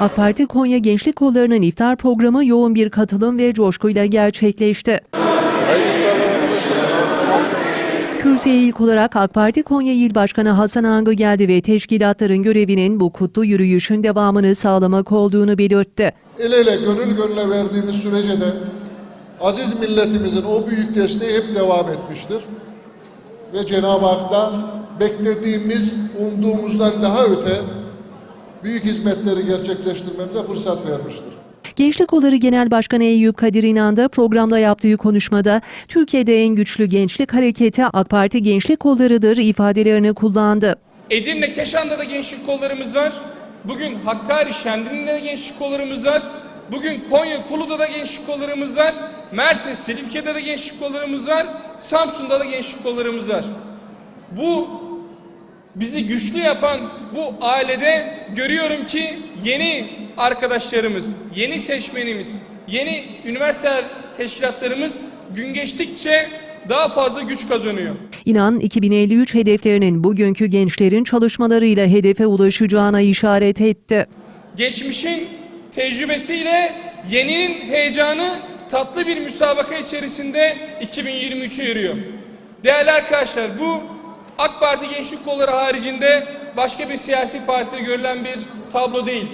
AK Parti Konya Gençlik Kolları'nın iftar programı yoğun bir katılım ve coşkuyla gerçekleşti. Kürsüye ilk olarak AK Parti Konya İl Başkanı Hasan Angı geldi ve teşkilatların görevinin bu kutlu yürüyüşün devamını sağlamak olduğunu belirtti. El ele gönül gönüle verdiğimiz sürece de aziz milletimizin o büyük desteği hep devam etmiştir. Ve Cenab-ı Hak da beklediğimiz, umduğumuzdan daha öte büyük hizmetleri gerçekleştirmemize fırsat vermiştir. Gençlik Kolları Genel Başkanı Eyüp Kadir İnan da programda yaptığı konuşmada Türkiye'de en güçlü gençlik hareketi AK Parti Gençlik Kolları'dır ifadelerini kullandı. Edirne Keşan'da da gençlik kollarımız var. Bugün Hakkari Şendin'de de gençlik kollarımız var. Bugün Konya Kulu'da da gençlik kollarımız var. Mersin Silifke'de de gençlik kollarımız var. Samsun'da da gençlik kollarımız var. Bu bizi güçlü yapan bu ailede görüyorum ki yeni arkadaşlarımız, yeni seçmenimiz, yeni üniversite teşkilatlarımız gün geçtikçe daha fazla güç kazanıyor. İnan 2053 hedeflerinin bugünkü gençlerin çalışmalarıyla hedefe ulaşacağına işaret etti. Geçmişin tecrübesiyle yeninin heyecanı tatlı bir müsabaka içerisinde 2023'e yürüyor. Değerli arkadaşlar bu AK Parti Gençlik Kolları haricinde başka bir siyasi partide görülen bir tablo değil.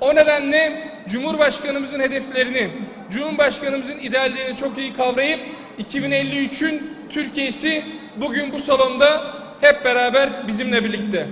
O nedenle Cumhurbaşkanımızın hedeflerini, Cumhurbaşkanımızın ideallerini çok iyi kavrayıp 2053'ün Türkiye'si bugün bu salonda hep beraber bizimle birlikte.